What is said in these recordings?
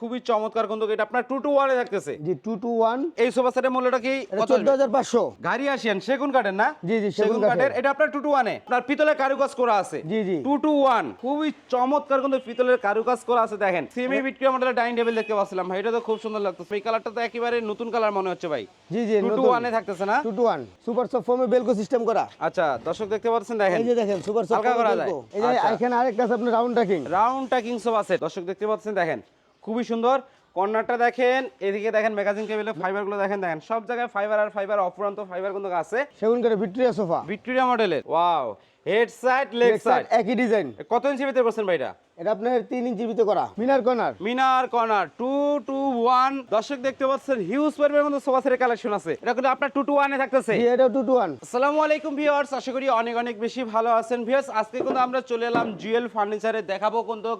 খুবই চমৎকার কিন্তু এটা আপনার টু টু ওয়ানে থাকতেছে। জি টু টু ওয়ান এই সোফা সেটের মূল্যটা কি? চোদ্দ? হাজার পাঁচশো। গাড়ি আসেন সেগুন কাঠের না? জি, জি, সেগুন কাঠের। কাঠের। এটা আপনার টু টু ওয়ানে আপনার পিতলের কারুকাজ করা আছে। জি, জি। টু টু ওয়ান খুবই চমৎকার কিন্তু পিতলের কারুকাজ করা আছে দেখেন। সেমি বিটকিয়া মডেলের ডাইনিং টেবিল দেখতে পাচ্ছিলাম ভাই এটা তো খুব সুন্দর লাগতেছে। এই কালারটা তো একেবারে নতুন কালার মনে হচ্ছে ভাই। জি জি টু টু ওয়ানে থাকতেছে না? Two two one super soft ফোমে বেলকো সিস্টেম করা। আচ্ছা দর্শক দেখতে পাচ্ছেন দেখেন। এই যে দেখেন সুপার সফট হালকা করা যায়। এই যে আচ্ছা। এখানে আরেকটা আছে আপনার round tracking round taking sofa set দর্শক দেখতে পাচ্ছেন দেখেন। খুবই সুন্দর। কর্নারটা দেখেন এদিকে দেখেন ম্যাগাজিন টেবিলে ফাইবারগুলো দেখেন দেখেন। সব জায়গায় ফাইবার আর ফাইবার অপুরান্ত ফাইবার কিন্তু আছে। সেগুন করে ভিক্টোরিয়া সোফা ভিক্টোরিয়া মডেলের wow head side leg side একই ডিজাইন কত ইঞ্চি ভিতরে করছেন ভাই এটা আপনার তিন ইঞ্চি ভিতরে করা। মিনার কর্নার। মিনার কর্নার টু টু ওয়ান দর্শক দেখতে পাচ্ছেন হিউজ পরিমাণের মধ্যে সোফা সেটের কালেকশন আছে। এটা কিন্তু আপনার টু টু ওয়ানে থাকতেছে। এটা টু টু ওয়ান আসসালামু আলাইকুম ভিউয়ার্স আশা করি অনেক অনেক বেশি ভালো আছেন। ভিউয়ার্স আজকে কিন্তু আমরা চলে এলাম জুয়েল ফার্নিচারে দেখাবো কিন্তু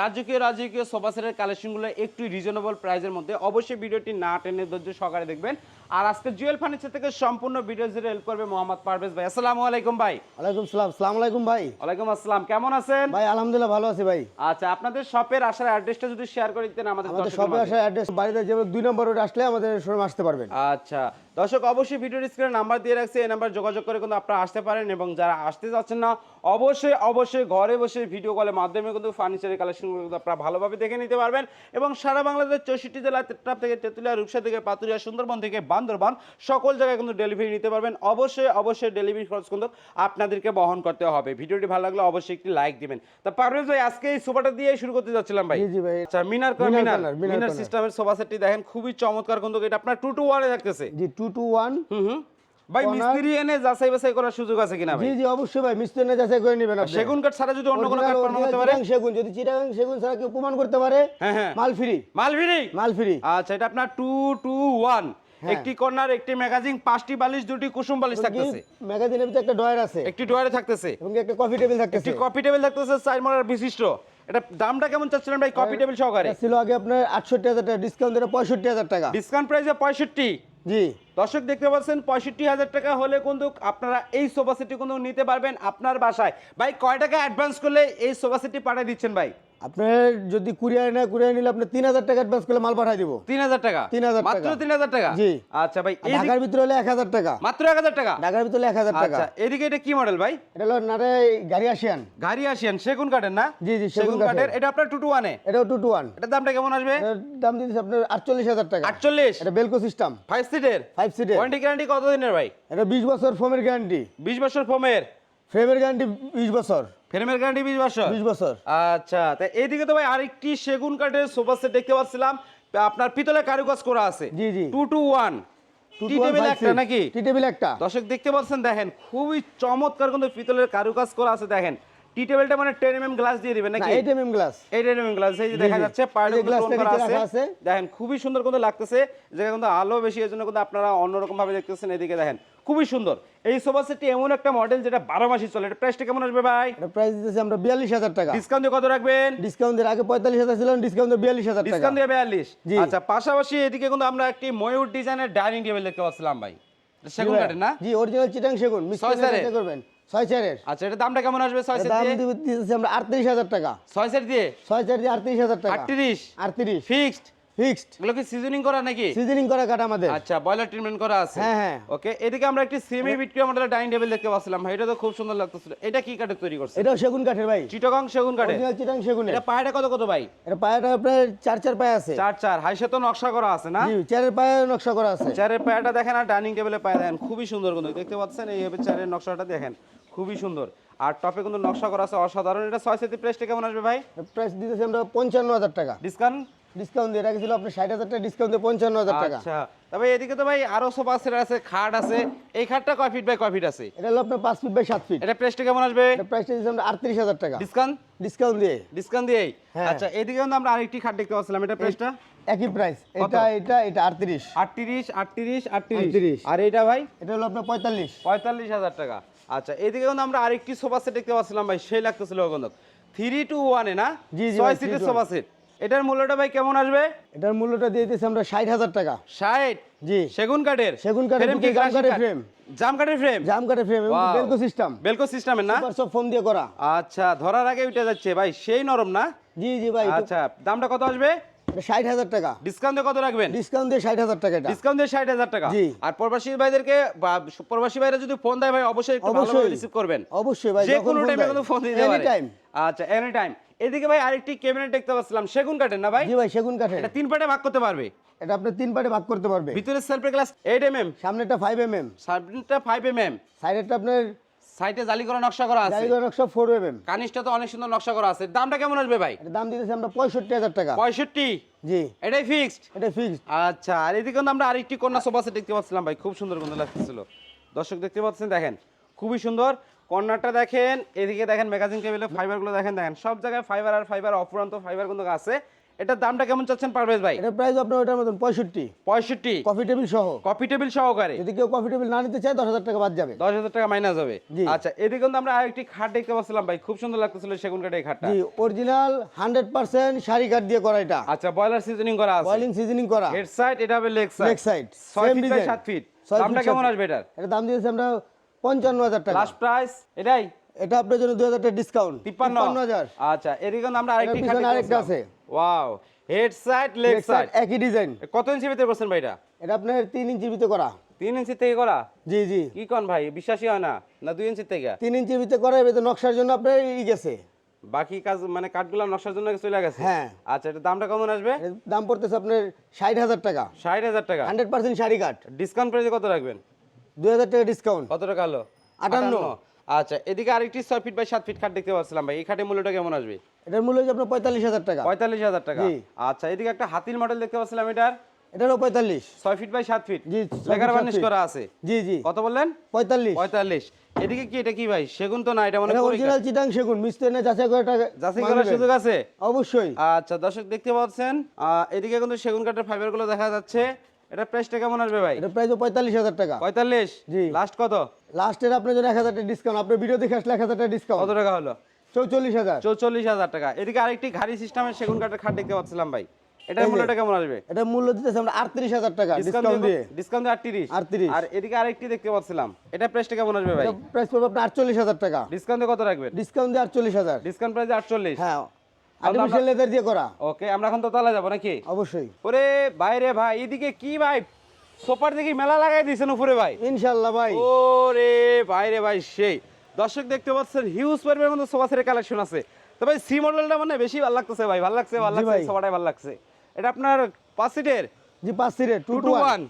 রাজকীয় রাজকীয় সোফা সেটের কালেকশনগুলো একটু রিজনেবল প্রাইসের মধ্যে। অবশ্যই ভিডিওটি না টেনে ধৈর্য সহকারে দেখবেন। আর আজকে জুয়েল ফার্নিচার থেকে সম্পূর্ণ ভিডিও জুড়ে হেল্প করবে মোহাম্মদ পারভেজ ভাই। আসসালামু আলাইকুম ভাই। ওয়ালাইকুম সালাম। সালাম আলাইকুম ভাই। ওয়ালাইকুম আসসালাম। কেমন আছেন? ভাই আলহামদুলিল্লাহ ভালো আছি ভাই। আচ্ছা আপনাদের শপের আসার অ্যাড্রেসটা যদি শেয়ার করে দিতেন আমাদের আমাদের শপের শপে। আসার অ্যাড্রেস বাড়িতে যে দুই নম্বর রোড আসলে আমাদের শোরুম আসতে পারবেন। আচ্ছা দর্শক অবশ্যই ভিডিওর স্ক্রিনে নাম্বার দিয়ে রাখছি এই নাম্বার যোগাযোগ করে কিন্তু আপনারা আসতে পারেন এবং যারা আসতে যাচ্ছেন না অবশ্যই অবশ্যই ঘরে বসে ভিডিও কলের মাধ্যমে কিন্তু ফার্নিচারের কালেকশনগুলো কিন্তু আপনারা ভালোভাবে দেখে নিতে পারবেন এবং সারা বাংলাদেশের চৌষট্টি জেলা টেট্রাপ থেকে তেঁতুলিয়া রূপসা থেকে পাতুরিয়া সুন্দরবন থেকে বান্দরবান সকল জায়গায় কিন্তু ডেলিভারি নিতে পারবেন। অবশ্যই অবশ্যই ডেলিভারি খরচ কিন্তু আপনাদেরকে বহন করতে হবে। ভিডিওটি ভালো লাগলে অবশ্যই একটি লাইক দিবেন। তা পারভেজ ভাই আজকে এই সোফাটা দিয়ে শুরু করতে যাচ্ছিলাম ভাই। জি ভাই। আচ্ছা মিনার মিনার মিনার। সিস্টেমের সোফা সেটটি দেখেন খুবই চমৎকার কিন্তু এটা আপনার টু টু ওয়ানে থাকতেছে জি টু টু ওয়ান হুম হুম। ভাই মিস্ত্রি এনে যাচাই বাছাই করার সুযোগ আছে কিনা জি জি অবশ্যই ভাই মিস্ত্রি না যাচাই করে নেবেন আপনি। সেগুন কাঠ ছাড়া যদি অন্য কোনো কাঠ Original- বানানো পারে? সেগুন যদি চিটাগাং সেগুন ছাড়া কেউ প্রমাণ করতে পারে হ্যাঁ হ্যাঁ। মাল ফ্রি। মাল ফ্রি? আচ্ছা এটা আপনার টু টু ওয়ান হ্যাঁ। একটি কর্নার একটি ম্যাগাজিন পাঁচটি বালিশ দুটি কুসুম বালিশ থাকতেছে। ম্যাগাজিনের ভিতরে একটা ডয়ার আছে। একটি ডোয়ারে থাকতেছে। এবং একটা কফি টেবিল থাকতেছে। একটি কপি টেবিল থাকতেছে চার মলার বিশিষ্ট। এটা দামটা কেমন চাচ্ছিলেন ভাই? কপি টেবিল সহকারে। ছিল আগে আপনার আটষট্টি হাজার টাকা ডিসকাউন্ট দিলে পঁয়ষট্টি হাজার টাকা। ডিসকাউন্ট প্রাইসে পঁয়ষট্টি। জি। দর্শক দেখতে পাচ্ছেন, পঁয়ষট্টি হাজার টাকা হলে কিন্তু আপনারা এই সোফা সেটটি কিন্তু নিতে পারবেন আপনার বাসায়। ভাই, কয় টাকা অ্যাডভান্স করলে এই সোফা সেটটি পাঠিয়ে দিচ্ছেন ভাই? আপনার যদি কুরিয়ার কুরিয়ার নিলে আপনি তিন হাজার টাকা অ্যাডভান্স করলে মাল পাঠিয়ে দিব। তিন হাজার টাকা? 3000 মাত্র তিন হাজার টাকা? জি। আচ্ছা ভাই ঢাকার ভিতরে হলে এক হাজার টাকা। মাত্র এক হাজার টাকা? ঢাকার ভিতরে এক হাজার টাকা। আচ্ছা এদিকে এটা কি মডেল ভাই? এটা হলো নারে গাড়ি আসিয়ান। গাড়ি আসিয়ান সেগুন কাঠের না? জি, জি, সেগুন কাঠের। এটা আপনার টু টু ওয়ানে এটাও টু টু ওয়ান এটার দামটা কেমন আসবে? দাম আপনার আটচল্লিশ হাজার টাকা। আটচল্লিশ? এটা বেলকো সিস্টেম ফাইভ সিটের ফাইভ সিটের ওয়ারেন্টি গ্যারান্টি কত দিনের ভাই? এটা বিশ বছর ফোমের গ্যারান্টি বিশ বছর ফোমের ফ্রেমের গ্যারান্টি বিশ বছর। ফ্রেমের গ্যারান্টি বিশ বছর? বিশ বছর। আচ্ছা তা এইদিকে তো ভাই আরেকটি সেগুন কাঠের সোফা সেট দেখতে পাচ্ছিলাম। আপনার পিতলের কারুকাজ করা আছে। জি, জি। Two two one tea table একটা নাকি? টি টেবিল একটা। দর্শক দেখতে পাচ্ছেন দেখেন খুবই চমৎকার কিন্তু পিতলের কারুকাজ করা আছে দেখেন। টি টেবিলটা মানে টেন এম গ্লাস দিয়ে দিবেন নাকি? এইট এম এম গ্লাস এই টেন গ্লাস এই যে দেখা যাচ্ছে করা আছে। দেখেন খুবই সুন্দর কিন্তু লাগতেছে জায়গা কিন্তু আলো বেশি এর জন্য কিন্তু আপনারা অন্যরকম ভাবে দেখতেছেন এদিকে দেখেন খুবই সুন্দর। এই সোফা সেটটি এমন একটা মডেল যেটা বারো মাসই চলে। এটা প্রাইসটা কেমন আসবে ভাই? এটা প্রাইস দিতেছি আমরা বিয়াল্লিশ হাজার টাকা। ডিসকাউন্ট দিয়ে কত রাখবেন? ডিসকাউন্ট দিয়ে আগে পঁয়তাল্লিশ হাজার ছিল ডিসকাউন্ট দিয়ে বিয়াল্লিশ হাজার টাকা। ডিসকাউন্ট দিয়ে বিয়াল্লিশ। জি। আচ্ছা পাশাপাশি এদিকে কিন্তু আমরা একটি ময়ূর ডিজাইনের ডাইনিং টেবিল দেখতে পাচ্ছিলাম ভাই। সেগুন কাঠের না? জি অরিজিনাল চিটাং সেগুন করবেন। ছয় চারের। আচ্ছা এটা দামটা কেমন আসবে? ছয় সেট দাম দিয়ে? আমরা আটত্রিশ হাজার টাকা। ছয় চার দিয়ে? ছয় চার দিয়ে আটত্রিশ হাজার টাকা। আটত্রিশ? আটত্রিশ। ফিক্সড? ফিক্সড। এগুলো কি সিজনিং করা নাকি? সিজনিং করা কাঠ আমাদের। আচ্ছা বয়লার ট্রিটমেন্ট করা আছে। হ্যাঁ, হ্যাঁ। ওকে এদিকে আমরা একটি সেমি বিটকিয়া মডেলের ডাইনিং টেবিল দেখতে পাচ্ছিলাম। ভাই এটা তো খুব সুন্দর লাগতেছিল। এটা কি কাঠের তৈরি করছে এটাও সেগুন কাঠের ভাই। চিটগং সেগুন কাঠের। অরিজিনাল চিটাং সেগুনের। এটা পায়েটা কত কত ভাই? এটা পায়াটা আপনার চার চার পায়ে আছে। চার চার। হাইসে তো নকশা করা আছে না? জি চারের পায়ে নকশা করা আছে। চেয়ারের পায়াটা দেখেন আর ডাইনিং টেবিলের পায়া দেখেন। খুবই সুন্দর কিন্তু। দেখতে পাচ্ছেন? এইভাবে চেয়ারের নকশাটা দেখেন। খুবই সুন্দর। আর টপে কিন্তু নকশা করা আছে। অসাধারণ। এটা ছয় সেটি প্রাইসটা কেমন আসবে ভাই? প্রাইস দিতেছি আমরা পঞ্চান্ন হাজার টাকা। ডিসকাউন্ট ডিসকাউন্ট দিয়ে রাখছিল আপনার ষাট হাজার টাকা? ডিসকাউন্ট দিয়ে পঞ্চান্ন হাজার টাকা। আচ্ছা তবে এদিকে তো ভাই আরও সোফা সেট আছে খাট আছে। এই খাটটা কয় ফিট বাই কয় ফিট আছে? এটা হলো আপনার পাঁচ ফিট বাই সাত ফিট এটা প্রাইসটা কেমন আসবে? প্রাইসটা দিচ্ছি আমরা আটত্রিশ হাজার টাকা। ডিসকাউন্ট ডিসকাউন্ট দিয়ে। ডিসকাউন্ট দিয়েই? হ্যাঁ। আচ্ছা এদিকে কিন্তু আমরা আরেকটি খাট দেখতে পাচ্ছিলাম। এটা প্রাইসটা একই প্রাইস এটা এটা এটা আটত্রিশ। আটত্রিশ আটত্রিশ আটত্রিশ। 38 আর এটা ভাই? এটা হলো আপনার পঁয়তাল্লিশ। পঁয়তাল্লিশ হাজার টাকা। আচ্ছা এদিকে কিন্তু আমরা আরেকটি সোফা সেট দেখতে পাচ্ছিলাম ভাই সেই লাগতেছিল কিন্তু থ্রি টু ওয়ানে না? জি, জি ছয় সিটের 3 সোফা সেট এটার মূল্যটা ভাই কেমন আসবে? এটার মূল্যটা দিয়ে দিতেছি আমরা ষাট হাজার টাকা। ষাট? জি। সেগুন কাঠের? সেগুন কাঠের জাম কাঠের কাঠ? frame। জাম কাঠের ফ্রেম? জাম কাঠের ফ্রেম বেলকো সিস্টেম। বেলকো সিস্টেমের না? সুপার সব ফোম দিয়ে করা। আচ্ছা ধরার আগে উঠে যাচ্ছে। ভাই সেই নরম না? জি জি ভাই আচ্ছা দামটা কত আসবে? ষাট হাজার টাকা। ডিসকাউন্টে কত রাখবেন? ডিসকাউন্ট দিয়ে ষাট হাজার টাকা ডিসকাউন্ট দিয়ে ষাট হাজার টাকা। জি। আর প্রবাসী ভাইদেরকে প্রবাসী ভাইরা যদি ফোন দেয় ভাই অবশ্যই একটু ভালোভাবে অবশ্যই। রিসিভ করবেন। অবশ্যই ভাই যে কোনো টাইমে কিন্তু ফোন দিতে পারে। আচ্ছা এনি টাইম এদিকে ভাই আরেকটি ক্যাবিনেট দেখতে পাচ্ছিলাম সেগুন কাঠের না ভাই? জি ভাই সেগুন কাঠের। এটা তিন পার্টে ভাগ করতে পারবে। এটা আপনি তিন পার্টে ভাগ করতে পারবে। ভিতরে সেলফের গ্লাস এইট এম এম সামনেটা ফাইভ এম এম সামনেটা ফাইভ এম এম সাইডেরটা আপনার সাইডে জালি করা নকশা করা আছে। জালি করা নকশা ফোর এম এম কানিসটা তো অনেক সুন্দর নকশা করা আছে। দামটা কেমন আসবে ভাই? এটা দাম দিতেছি আমরা পঁয়ষট্টি হাজার টাকা। পঁয়ষট্টি? জি। এটাই ফিক্সড এটা ফিক্সড আচ্ছা আর এদিকে আমরা আরেকটি কন্যা সোফা সেট দেখতে পাচ্ছিলাম ভাই। খুব সুন্দর কিন্তু লাগতেছিল। দর্শক দেখতে পাচ্ছেন দেখেন। খুবই সুন্দর। কর্নারটা দেখেন এদিকে দেখেন ম্যাগাজিন টেবিলের ফাইবারগুলো দেখেন দেখেন সব জায়গায় ফাইবার আর ফাইবার অপুরান্ত ফাইবার কিন্তু আছে। এটার দামটা কেমন চাচ্ছেন পারভেজ ভাই? এটা প্রাইস আপনার ওটার মতন পঁয়ষট্টি। পঁয়ষট্টি। কফি টেবিল সহ। কফি টেবিল সহকারে। যদি কেউ কফি টেবিল না নিতে চায় দশ হাজার টাকা বাদ যাবে। দশ হাজার টাকা মাইনাস হবে। আচ্ছা এদিকে কিন্তু আমরা আরেকটি খাট দেখতে পাচ্ছিলাম ভাই খুব সুন্দর লাগতেছিল সেগুন কাঠের এই খাটটা। জি অরিজিনাল হান্ড্রেড পার্সেন্ট শাড়ি কাঠ দিয়ে করা এটা। আচ্ছা বয়লার সিজনিং করা আছে। বয়লিং সিজনিং করা। হেড সাইড এটা হবে লেগ সাইড লেগ সাইড ছয় ফিট সাত ফিট দামটা কেমন আসবে এটার? এটা দাম দিয়েছি আমরা পঞ্চান্ন হাজার টাকা। লাস্ট প্রাইস এটাই? এটা আপনার জন্য দুই হাজার টাকা ডিসকাউন্ট আচ্ছা এদিকে আমরা আরেকটি এটার আরেকটা আছে। Wow head side leg side একই ডিজাইন কত ইঞ্চি ভিতরে ভাই এটা? এটা আপনার তিন ইঞ্চির ভিতরে করা। তিন ইঞ্চি থেকে করা? জি জি। কি কোন ভাই বিশ্বাসই হয় না? ইঞ্চি থেকে? ভিতরে করা এবার নকশার জন্য আপনার ই গেছে। বাকি কাজ মানে কাঠগুলো নকশার জন্য চলে গেছে? হ্যাঁ। আচ্ছা এটা দামটা কেমন আসবে? দাম পড়তেছে আপনার ষাট হাজার টাকা। ষাট হাজার টাকা। হান্ড্রেড পার্সেন্ট শাড়ি কাঠ। ডিসকাউন্ট প্রাইসে কত রাখবেন? দুই হাজার টাকা ডিসকাউন্ট কত টাকা হলো? আটান্ন। আচ্ছা এদিকে আরেকটি ছয় ফিট বাই সাত ফিট খাট দেখতে পাচ্ছিলাম ভাই। এই খাটের মূল্যটা কেমন আসবে? এটার মূল্য হচ্ছে আপনার পঁয়তাল্লিশ হাজার টাকা। পঁয়তাল্লিশ হাজার টাকা। জি। আচ্ছা এদিকে একটা হাতির মডেল দেখতে পাচ্ছিলাম এটার। এটারও পঁয়তাল্লিশ। ছয় ফিট বাই সাত ফিট জি, লেখার। করা আছে। জি জি। কত বললেন? পঁয়তাল্লিশ। পঁয়তাল্লিশ। এদিকে কি এটা কি ভাই? সেগুন তো না এটা মানে অরিজিনাল চিটাং সেগুন। মিস্ত্রি না যাচাই করে যাচাই করার সুযোগ আছে? অবশ্যই। আচ্ছা দর্শক দেখতে পাচ্ছেন এদিকে কিন্তু সেগুন কাঠের ফাইবারগুলো দেখা যাচ্ছে। এটা প্রাইসটা কেমন আসবে ভাই? এটা প্রাইস পঁয়তাল্লিশ হাজার টাকা। পঁয়তাল্লিশ? জি। লাস্ট কত? লাস্টের আপনার জন্য এক হাজার টাকা ডিসকাউন্ট আপনার ভিডিও দেখে আসলে এক হাজার টাকা ডিসকাউন্ট কত টাকা হলো? চৌচল্লিশ হাজার। চৌচল্লিশ হাজার টাকা। এদিকে আরেকটি ঘাড়ি সিস্টেমের সেগুন কাঠের খাট দেখতে পাচ্ছিলাম ভাই। এটার মূল্যটা কেমন আসবে? এটা মূল্য দিতেছে আমরা আটত্রিশ হাজার টাকা ডিসকাউন্ট দিয়ে। ডিসকাউন্ট দিয়ে আটত্রিশ। 38 আর এদিকে আরেকটি দেখতে পাচ্ছিলাম। এটা প্রাইসটা কেমন আসবে ভাই? প্রাইস পড়বে আপনার আটচল্লিশ হাজার টাকা। ডিসকাউন্টে কত রাখবেন? ডিসকাউন্ট দিয়ে আটচল্লিশ হাজার। ডিসকাউন্ট প্রাইসে আটচল্লিশ। হ্যাঁ। আর্টিফিশিয়াল লেদার দিয়ে করা। ওকে আমরা এখন তো যাব নাকি? অবশ্যই। ওরে বাইরে ভাই এদিকে কি ভাই? সোপার দেখি মেলা লাগাই দিয়েছেন উপরে ভাই। ভাই। ওরে বাইরে ভাই সেই। দর্শক দেখতে পাচ্ছেন হিউজ পরিমাণের মধ্যে সোফা সেটের কালেকশন আছে। তবে সি মডেলটা মানে বেশি ভালো লাগতেছে ভাই ভালো লাগছে ভালো লাগছে ভাই। সোফাটাই ভালো লাগছে। এটা আপনার পাঁচ সিটের জি পাঁচ সিটের টু টু ওয়ান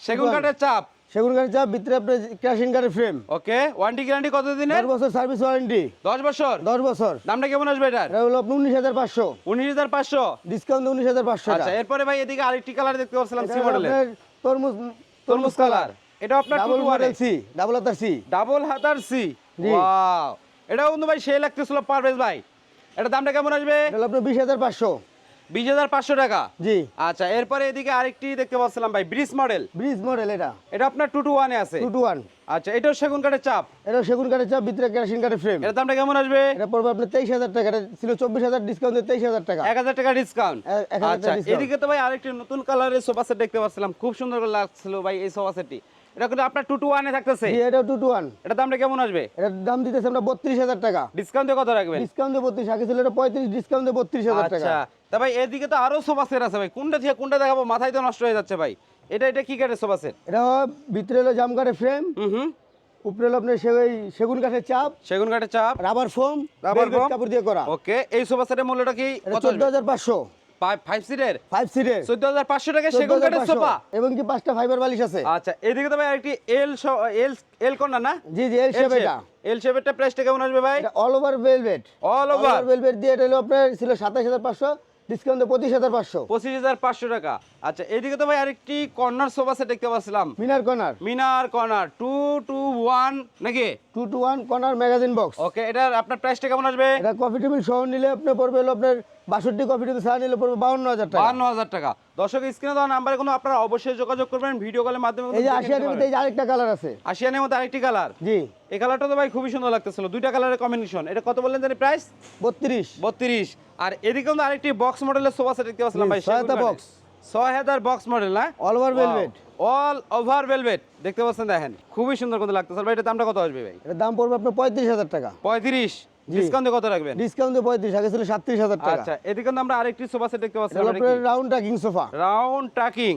সেগুন কাঠের চাপ। সেগুন গাড়ি চাপ ভিতরে আপনার ক্যাশিং গাড়ি ফ্রেম ওকে ওয়ারেন্টি গ্যারান্টি কত দিনের দশ বছর সার্ভিস ওয়ারেন্টি দশ বছর? দশ বছর। দামটা কেমন আসবে এটা হলো পাঁচশো। উনিশ হাজার পাঁচশো? ডিসকাউন্ট উনিশ হাজার পাঁচশো আচ্ছা এরপরে ভাই এদিকে আরেকটি কালার দেখতে পাচ্ছিলাম সি মডেলের তরমুজ তরমুজ কালার এটা আপনার ডাবল মডেল সি ডাবল হাতার সি ডাবল হাতার সি। ওয়াও এটাও কিন্তু ভাই সেই লাগতেছিল পারভেজ ভাই। এটা দামটা কেমন আসবে? এটা হলো আপনার বিশ হাজার পাঁচশো। বিশ হাজার পাঁচশো টাকা? জি। আচ্ছা এরপরে এদিকে আরেকটি দেখতে পাচ্ছিলাম ভাই ব্রিজ মডেল। ব্রিজ মডেল এটা। এটা আপনার টু টু ওয়ানে আছে? টু টু ওয়ান আচ্ছা এটাও সেগুন কাঠের চাপ? এটা সেগুন কাঠের চাপ ভিতরে কাঠের ফ্রেম এটার দামটা কেমন আসবে? এটা পড়বে আপনার তেইশ হাজার টাকা এটা ছিল চব্বিশ হাজার ডিসকাউন্ট তেইশ হাজার টাকা। এক হাজার টাকা ডিসকাউন্ট আচ্ছা এদিকে তো ভাই আরেকটি নতুন কালারের সোফা সেট দেখতে পাচ্ছিলাম খুব সুন্দর করে লাগছিল ভাই এই সোফা সেটটি এটা কিন্তু আপনার টু টু ওয়ানে থাকতেছে। জি এটা টু টু ওয়ান এটার দামটা কেমন আসবে? এটার দাম দিতেছে আমরা বত্রিশ হাজার টাকা। ডিসকাউন্টে কত রাখবেন? ডিসকাউন্ট দিয়ে বত্রিশ আগে ছিল এটা পঁয়ত্রিশ ডিসকাউন্ট দিয়ে বত্রিশ হাজার টাকা। আচ্ছা তা ভাই এদিকে তো আরও সোফা সেট আছে ভাই। কোনটা থেকে কোনটা দেখাবো মাথায় তো নষ্ট হয়ে যাচ্ছে ভাই। এটা এটা কি কাঠের সোফা সেট এটা ভিতরে হলো জাম কাঠের ফ্রেম হুম হুম। উপরে হলো আপনার সেই সেগুন কাঠের চাপ সেগুন কাঠের চাপ। Rubber foam Rubber foam? কাপড় দিয়ে করা। ওকে এই সোফা সেটের মূল্যটা কি? এটা কত? চোদ্দ হাজার পাঁচশো। ফাইভ সিটের ফাইভ সিটের চোদ্দ হাজার পাঁচশো টাকা সেগুন কাঠের সোফা এবং কি পাঁচটা ফাইবার বালিশ আছে? আচ্ছা এদিকে তো ভাই আরেকটি এল এল না? জি জি এল শেপ এটা। এল শেপেরটা প্রাইসটা কেমন আসবে ভাই? All over velvet all over velvet দিয়ে এটা হলো আপনার ছিল সাতাশ হাজার পাঁচশো। ডিসকাউন্ট পঁচিশ হাজার পাঁচশো। পঁচিশ হাজার পাঁচশো টাকা। আচ্ছা এদিকে তো ভাই আরেকটি কর্নার সোফা সেট দেখতে পাচ্ছিলাম। মিনার কর্নার মিনার কর্নার টু টু ওয়ান নাকি? Two two one corner magazine box okay এটার আপনার প্রাইসটা কেমন আসবে? এটা কফি টেবিল সহ নিলে আপনার পড়বে হলো আপনার বাষট্টি কফি টেবিল সহ নিলে পড়বে বাউন্ন হাজার টাকা। বাহান্ন হাজার টাকা। দর্শক স্ক্রিনে দেওয়া নাম্বারে কোনো আপনারা অবশ্যই যোগাযোগ করবেন ভিডিও কলের মাধ্যমে এই যে আশিয়ার মধ্যে এই আরেকটা কালার আছে। আশিয়ানের মধ্যে আরেকটি কালার জি। এই কালারটা তো ভাই খুবই সুন্দর লাগতেছিল। দুইটা কালারের কম্বিনেশন এটা কত বললেন জানি প্রাইস বত্রিশ। বত্রিশ। আর এদিকে কিন্তু আরেকটি বক্স মডেলের সোফা সেট দেখতে পাচ্ছিলাম ভাই সহায়তা box। ছয় হাজার বক্স মডেল না all over velvet all over velvet দেখতে পাচ্ছেন দেখেন। খুবই সুন্দর কিন্তু লাগতেছে। ভাই এটার দামটা কত আসবে ভাই? এটার দাম পড়বে আপনার পঁয়ত্রিশ হাজার টাকা। পঁয়ত্রিশ। ডিসকাউন্টে কত রাখবেন? ডিসকাউন্ট দিয়ে পঁয়ত্রিশ আগে ছিল সাতত্রিশ হাজার টাকা। আচ্ছা এদিকে কিন্তু আমরা আরেকটি সোফা সেট দেখতে পাচ্ছি round taking sofa round taking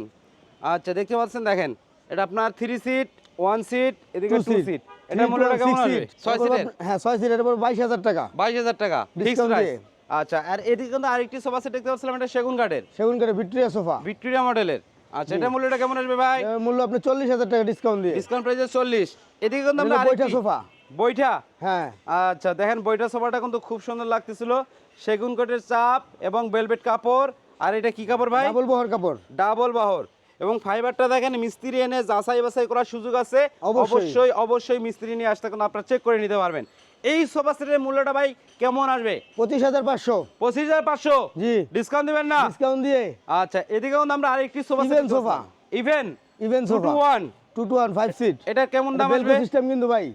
আচ্ছা দেখতে পাচ্ছেন দেখেন। এটা আপনার থ্রি সিট ওয়ান সিট এদিকে টু টু সিট সিট এটা মূল্যটা কেমন আসবে ছয় সিটের হ্যাঁ ছয় সিটের উপর বাইশ হাজার টাকা। বাইশ হাজার টাকা। ফিক্স প্রাইস দিয়ে। আচ্ছা আর এদিকে কিন্তু আরেকটি সোফা সেট দেখতে পাচ্ছিলাম এটা সেগুন কাঠের সেগুন কাঠে ভিক্টোরিয়া সোফা। ভিক্টোরিয়া মডেলের। আচ্ছা এটা মূল্যটা কেমন আসবে ভাই? মূল্য আপনি চল্লিশ হাজার টাকা ডিসকাউন্ট দিয়ে। ডিসকাউন্ট প্রাইসে চল্লিশ। এদিকে কিন্তু আমরা এটা বইটা সোফা। বইটা হ্যাঁ। আচ্ছা দেখেন বইটা সোফাটা কিন্তু খুব সুন্দর লাগতেছিল। সেগুন কাঠের চাপ এবং বেলভেট কাপড়। আর এটা কি কাপড় ভাই? ডাবল বহর কাপড়। ডাবল বাহর। এবং ফাইবারটা দেখেন মিস্ত্রি এনে যাচাই বাছাই করার সুযোগ আছে। অবশ্যই। অবশ্যই অবশ্যই মিস্ত্রি নিয়ে আসতে কিন্তু আপনারা চেক করে নিতে পারবেন। এই সোফা সেটের মূল্যটা ভাই কেমন আসবে? পঁচিশ হাজার পাঁচশো। পঁচিশ হাজার পাঁচশো? জি। ডিসকাউন্ট দিবেন না? ডিসকাউন্ট দিয়ে। আচ্ছা এদিকে আমরা আরেকটি sofa Even sofa। Even even two sofa. One two two one five seat এটা কেমন দাম বেলকো আসবে? সিস্টেম কিন্তু ভাই।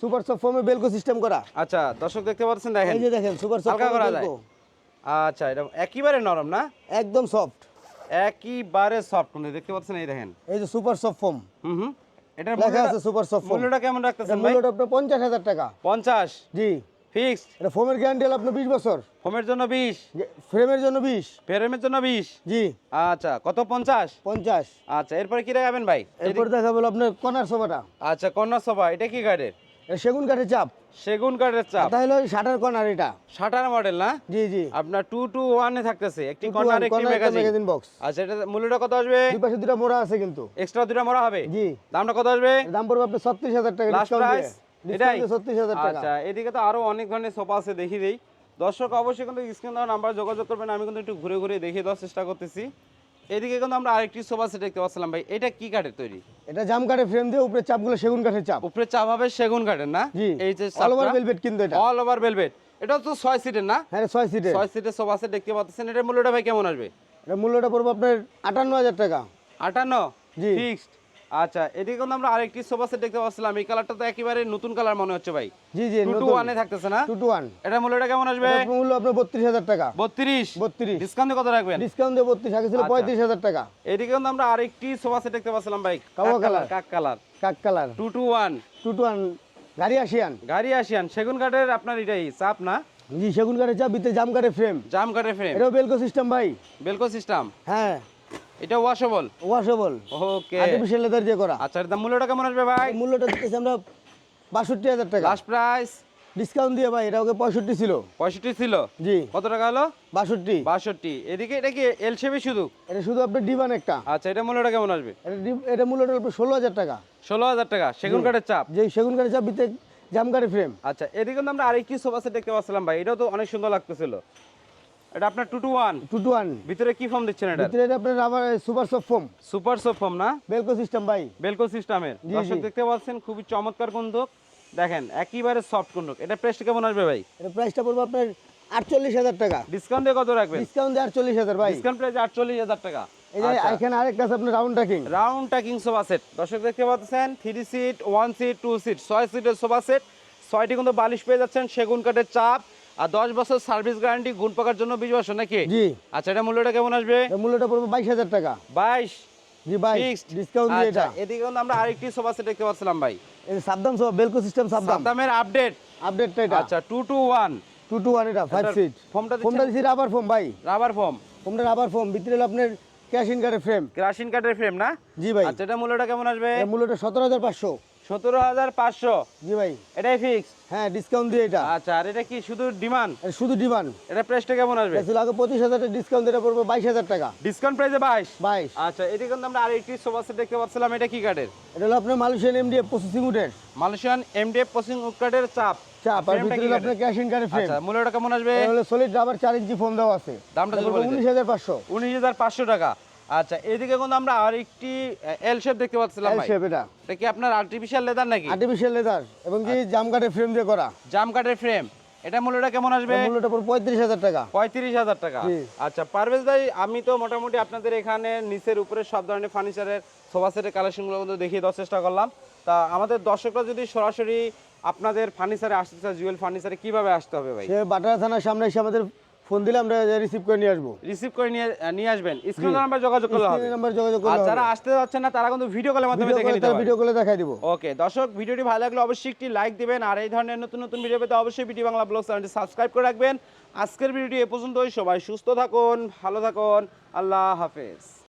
সুপার সব ফোমে বেলকো সিস্টেম করা। আচ্ছা দর্শক দেখতে পাচ্ছেন দেখেন। এই যে দেখেন সুপার হালকা করা যায়। আচ্ছা এটা একেবারে নরম না? একদম সফট একেবারে সফট দেখতে পাচ্ছেন এই দেখেন। এই যে সুপার সফট ফোম হুম হুম। এটার লেখা আছে সুপার সফট মূল্যটা কেমন রাখতেছেন ভাই? মূল্যটা আপনার পঞ্চাশ হাজার টাকা। পঞ্চাশ? জি। ফিক্সড এটা ফোমের গ্যারান্টি হলো আপনার বিশ বছর। হোমের জন্য বিশ? ফ্রেমের জন্য বিশ। ফ্রেমের জন্য বিশ? জি। আচ্ছা কত পঞ্চাশ? পঞ্চাশ। আচ্ছা এরপরে কি রাখাবেন ভাই? এরপর দেখা আপনার কর্নার সোফাটা। আচ্ছা কর্নার সোফা এটা কি এটা সেগুন কাঠের চাপ? সেগুন কাঠের চাপ। এটা হলো শাটার কর্নার এটা? শাটার মডেল না? জি জি। আপনার টু টু ওয়ানে থাকতেছে একটি 2 to কর্নার একটি ম্যাগাজিন box। আচ্ছা এটা মূল্যটা কত আসবে? দুই পাশে দুটা মোড়া আছে কিন্তু। এক্সট্রা দুটা মরা হবে? জি। দামটা কত আসবে? দাম পড়বে আপনার ছত্রিশ হাজার টাকা লাস্ট প্রাইস এটাই? ছত্রিশ হাজার টাকা। আচ্ছা এদিকে তো আরও অনেক ধরনের সোফা আছে দেখি দেই। দর্শক অবশ্যই কিন্তু স্ক্রিন নাম্বার যোগাযোগ করবেন আমি কিন্তু একটু ঘুরে ঘুরে দেখিয়ে দেওয়ার চেষ্টা করতেছি। এদিকে কিন্তু আমরা আরেকটি সোফা সেট দেখতে পাচ্ছিলাম ভাই। এটা কি কাঠের তৈরি? এটা জাম কাঠের ফ্রেম দিয়ে উপরে চাপগুলো সেগুন কাঠের চাপ। উপরে চাপ হবে সেগুন কাঠের না? এই যে অল ওভার ভেলভেট কিন্তু এটা। অল ওভার ভেলভেট এটা তো 6 সিটের না? হ্যাঁ 6 সিটের 6 সিটের সোফা সেট দেখতে পাচ্ছেন। এটা মূল্যটা ভাই কেমন আসবে? এটা মূল্যটা পড়বে আপনার আটান্ন হাজার টাকা। আটান্ন? জি। ফিক্সড আচ্ছা এদিকে কিন্তু আমরা আরেকটি সোফা সেট দেখতে পাচ্ছিলাম। এই কালারটা তো একেবারে নতুন কালার মনে হচ্ছে ভাই। জি জি টু ওয়ানে থাকতেছে না? টু টু ওয়ান এটার মূল্যটা কেমন আসবে? মূল্য আপনার বত্রিশ হাজার টাকা। বত্রিশ? বত্রিশ। ডিসকাউন্টে কত রাখবেন? ডিসকাউন্ট দিয়ে বত্রিশ আগে ছিল আচ্ছা। পঁয়ত্রিশ হাজার টাকা। এদিকে কিন্তু আমরা আরেকটি সোফা সেট দেখতে পাচ্ছিলাম ভাই। কালো কালার। কাক কালার কাক colour. Two two one two two one গাড়ি আসিয়ান। গাড়ি আসিয়ান। সেগুন কাঠের আপনার এটাই চাপ না? জি সেগুন কাঠের চাপ ভিতরে জাম কাঠের ফ্রেম জাম কাঠের ফ্রেম এটাও বেলকো সিস্টেম ভাই। বেলকো সিস্টেম হ্যাঁ। এটা washable washable okay artificial leather দিয়ে করা। আচ্ছা দাম মূল্যটা কেমন আসবে ভাই? মূল্যটা দিতেছি আমরা বাষট্টি হাজার টাকা। লাস্ট প্রাইস ডিসকাউন্ট দিয়ে ভাই এটা ওকে পঁয়ষট্টি ছিল। পঁয়ষট্টি ছিল? জি। কত টাকা হলো? বাষট্টি। বাষট্টি। এদিকে এটা কি এল শেপে শুধু? এটা শুধু আপনার ডিভান একটা। আচ্ছা এটা মূল্যটা কেমন আসবে? এটা এটা মূল্যটা ষোলো হাজার টাকা। ষোলো হাজার টাকা সেগুন কাঠের চাপ? যে সেগুন কাঠের চাপ জাম ফ্রেম আচ্ছা এদিকে আমরা আরেকটি সোফা সেট দেখতে পাচ্ছিলাম ভাই এটাও তো অনেক সুন্দর লাগতেছিল। এটা আপনার টু টু ভিতরে কি ফর্ম দিচ্ছেন এটা? ভিতরে এটা আপনার আবার super soft foam super soap form না? বেলকো সিস্টেম ভাই। বেলকো সিস্টেমের দর্শক দেখতে পাচ্ছেন খুবই চমৎকার কুন্দুক দেখেন একেবারে সফট কুন্দুক এটা কেমন আসবে ভাই? এটা প্রাইসটা পড়বে আপনার আটচল্লিশ হাজার টাকা। ডিসকাউন্ট দিয়ে কত রাখবেন? ডিসকাউন্ট দিয়ে আটচল্লিশ হাজার ভাই। ডিসকাউন্ট প্রাইস আটচল্লিশ হাজার টাকা। এই যে এখানে আরেকটা আছে আপনার round taking round taking sofa set দর্শক দেখতে পাচ্ছেন three seat one seat two seat ছয় সিটের সোফা সেট ছয়টি কিন্তু বালিশ পেয়ে যাচ্ছেন সেগুন কাঠের চাপ। আর দশ বছর সার্ভিস গ্যারান্টি গুণ পাকার জন্য বিশ বছর নাকি? জি। আচ্ছা এটা মূল্যটা কেমন আসবে? মূল্যটা পড়বে বাইশ হাজার টাকা। বাইশ? জি ভাই ডিসকাউন্ট দিয়ে আচ্ছা এটা। এদিকে আমরা আরেকটি সোফা সেট দেখতে পাচ্ছিলাম ভাই। এই সাবধান বেলকো সিস্টেম সাবধান দামের আপডেট। আপডেটটা এটা। আচ্ছা এটা সিট রাবার ফোম ভাই। রাবার ফর্ম ফোমটা রাবার ভিতরে হলো আপনার ক্যাশ ইন কার্ডের ফ্রেম কাঠের ফ্রেম না? জি ভাই। আচ্ছা এটা মূল্যটা কেমন আসবে? এর মূল্যটা সতেরো হাজার পাঁচশো। সতেরো হাজার পাঁচশো। জি ভাই। এটাই ফিক্স হ্যাঁ ডিসকাউন্ট দিয়ে এটা। আচ্ছা আর এটা কি শুধু ডিমান্ড শুধু ডিমান্ড এটা প্রাইসটা কেমন আসবে? এটা ছিল আগে পঁচিশ হাজার ডিসকাউন্ট এটা পড়বে বাইশ হাজার টাকা। ডিসকাউন্ট প্রাইসে বাইশ? বাইশ। আচ্ছা কিন্তু আমরা আরেকটি সোফা সেট দেখতে পাচ্ছিলাম এটা কি কাঠের এটা হলো আপনার মালয়েশিয়ান এমডিএফ প্রসেসিং উডের মালয়েশিয়ান এমডিএফ পসিং কাঠের চাপ। চাপ আর ভিতরে আপনার কাঠের? ক্যাশ কার্ডের ফ্রেম আচ্ছা মূল্যটা কেমন আসবে? এটা হলো সলিড রাবার চার ইঞ্চি ফোম দেওয়া আছে। দামটা বলে দেন। উনিশ হাজার পাঁচশো। উনিশ হাজার পাঁচশো টাকা। আচ্ছা এদিকে কিন্তু আমরা আরেকটি এল শেপ দেখতে পাচ্ছিলাম এল শেপ এটা। এটা কি আপনার আর্টিফিশিয়াল লেদার নাকি? আর্টিফিশিয়াল লেদার এবং কি জাম কাঠের ফ্রেম দিয়ে করা। জাম কাঠের ফ্রেম এটা মূল্যটা কেমন আসবে? মূল্যটা পড়বে পঁয়ত্রিশ হাজার টাকা। পঁয়ত্রিশ হাজার টাকা। আচ্ছা পারভেজ ভাই আমি তো মোটামুটি আপনাদের এখানে নিচের উপরে সব ধরনের ফার্নিচারের সোফা সেটের কালেকশনগুলো কিন্তু দেখিয়ে দেওয়ার চেষ্টা করলাম। তা আমাদের দর্শকরা যদি সরাসরি আপনাদের ফার্নিচারে আসতে চায় জুয়েল ফার্নিচারে কীভাবে আসতে হবে ভাই? সে বাটারা থানার সামনে এসে আমাদের ফোন দিলে আমরা রিসিভ করে নিয়ে আসব। রিসিভ করে নিয়ে নিয়ে আসবেন। স্ক্রিন নাম্বার যোগাযোগ করলে হবে। নাম্বার যোগাযোগ আর করলে যারা আসতে যাচ্ছেন না তারা কিন্তু ভিডিও কলের মাধ্যমে দেখে নিতে পারবে ভিডিও কলে দেখাই দিব। ওকে দর্শক ভিডিওটি ভালো লাগলে অবশ্যই একটি লাইক দিবেন আর এই ধরনের নতুন নতুন ভিডিও পেতে অবশ্যই বিটি বাংলা ব্লগ চ্যানেলটি সাবস্ক্রাইব করে রাখবেন। আজকের ভিডিওটি এ পর্যন্তই সবাই সুস্থ থাকুন ভালো থাকুন আল্লাহ হাফেজ।